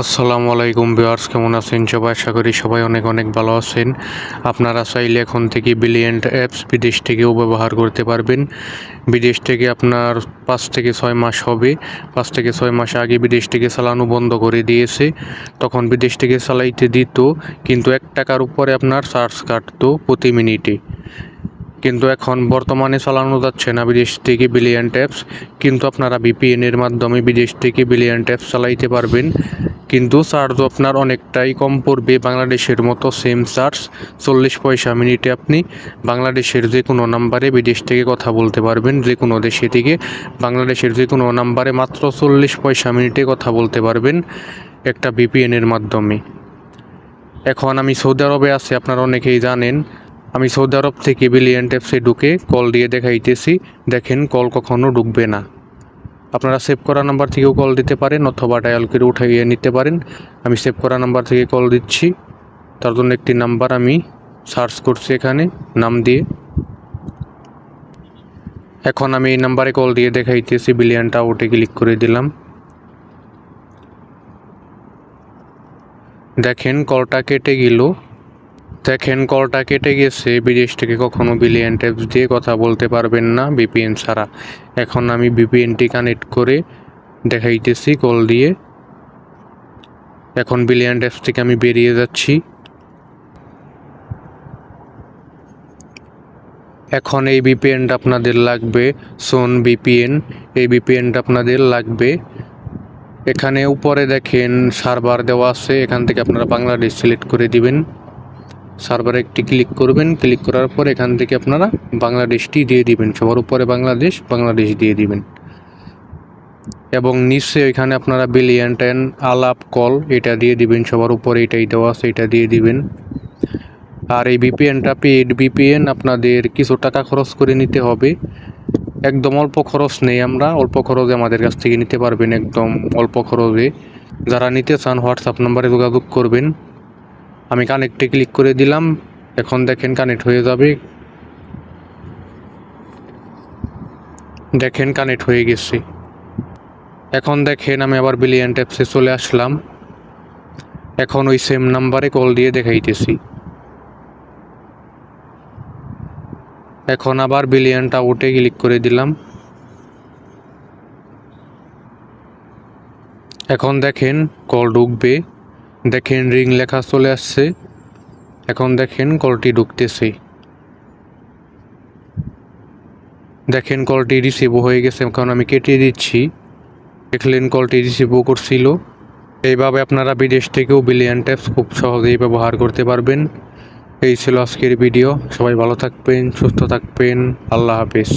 আসসালামু আলাইকুম ভিউয়ার্স, কেমন আছেন সবাই? আশা করি সবাই অনেক অনেক ভালো আছেন। আপনারা চাইলে এখন থেকে বিলিয়েন্ট অ্যাপস বিদেশ থেকেও ব্যবহার করতে পারবেন। বিদেশ থেকে আপনার পাঁচ থেকে ছয় মাস হবে। পাঁচ থেকে ছয় মাস আগে বিদেশ থেকে চালানো বন্ধ করে দিয়েছে। তখন বিদেশ থেকে চালাইতে দিত, কিন্তু এক টাকার উপরে আপনার চার্জ কাটতো প্রতি মিনিটে। কিন্তু এখন বর্তমানে চালানো যাচ্ছে না বিদেশ থেকে বিলিয়ন অ্যাপস কিন্তু আপনারা VPN এর মাধ্যমে বিদেশ থেকে বিলিয়ন অ্যাপস চালাইতে পারবেন। কিন্তু চার্জ আপনার অনেকটাই কম পড়বে বাংলাদেশের মতো সেম চার্জ চল্লিশ পয়সা মিনিটে আপনি বাংলাদেশের যে কোনো নাম্বারে বিদেশ থেকে কথা বলতে পারবেন, যে কোনো দেশে থেকে। বাংলাদেশের যে কোনো নাম্বারে মাত্র চল্লিশ পয়সা মিনিটে কথা বলতে পারবেন একটা এর মাধ্যমে। এখন আমি সৌদি আরবে আছি, আপনারা অনেকেই জানেন। আমি সৌদি আরব থেকে বিলিয়ন ট্যাপসে ঢুকে কল দিয়ে দেখাইতেছি, দেখেন কল কখনো ঢুকবে না। আপনারা সেভ করা নাম্বার থেকেও কল দিতে পারেন অথবা ডায়াল করে উঠাইয়ে নিতে পারেন। আমি সেভ করা নাম্বার থেকে কল দিচ্ছি। তার জন্য একটি নাম্বার আমি সার্চ করছি এখানে, নাম দিয়ে। এখন আমি এই নাম্বারে কল দিয়ে দেখাইতেছি, বিলিয়নটা ওটে ক্লিক করে দিলাম। দেখেন কলটা কেটে গেল। দেখেন, কলটা কেটে গেছে। বিদেশ থেকে কখনো বিলিয়ন ট্যাপস দিয়ে কথা বলতে পারবেন না বিপিএন ছাড়া। এখন আমি বিপিএনটি কানেক্ট করে দেখাইতেছি কল দিয়ে। এখন বিলিয়ন ট্যাপস থেকে আমি বেরিয়ে যাচ্ছি। এখন এই বিপিএনটা আপনাদের লাগবে, সোন বিপিএন। এই বিপিএনটা আপনাদের লাগবে। এখানে উপরে দেখেন, সার্ভার দেওয়া আছে। এখান থেকে আপনারা বাংলাদেশ সিলেক্ট করে দিবেন। সার্ভারে একটি ক্লিক করবেন। ক্লিক করার পর এখান থেকে আপনারা বাংলাদেশটি দিয়ে দিবেন। সবার উপরে বাংলাদেশ বাংলাদেশ দিয়ে দিবেন। এবং নিচে এখানে আপনারা বিলিয়ন টেন আলাপ কল এটা দিয়ে দিবেন। সবার উপরে এটাই দেওয়া আছে, এটা দিয়ে দিবেন। আর এই বিপিএনটা পেড বিপিএন আপনাদের কিছু টাকা খরচ করে নিতে হবে। একদম অল্প খরচ নেই আমরা, অল্প খরচে আমাদের কাছ থেকে নিতে পারবেন একদম অল্প খরচে। যারা নিতে চান হোয়াটসঅ্যাপ নাম্বারে যোগাযোগ করবেন। আমি কানেক্টে ক্লিক করে দিলাম। এখন দেখেন কানেক্ট হয়ে যাবে। দেখেন কানেক্ট হয়ে গেছে। এখন দেখেন আমি আবার বিলিয়ন ট্যাপসে চলে আসলাম। এখন ওই সেম নাম্বারে কল দিয়ে দেখাইতেছি। এখন আবার বিলিয়নটা উঠে ক্লিক করে দিলাম। এখন দেখেন কল ঢুকবে। দেখেন রিং লেখা চলে আসছে। এখন দেখেন কলটি ঢুকতেছে। দেখেন কলটি রিসিভও হয়ে গেছে, কারণ আমি কেটে দিচ্ছি। দেখলেন কলটি রিসিভও করছিল। এইভাবে আপনারা বিদেশ থেকেও বিলিয়ন ট্যাপস খুব সহজেই ব্যবহার করতে পারবেন। এই ছিল আজকের ভিডিও সবাই ভালো থাকবেন, সুস্থ থাকবেন। আল্লাহ হাফিজ।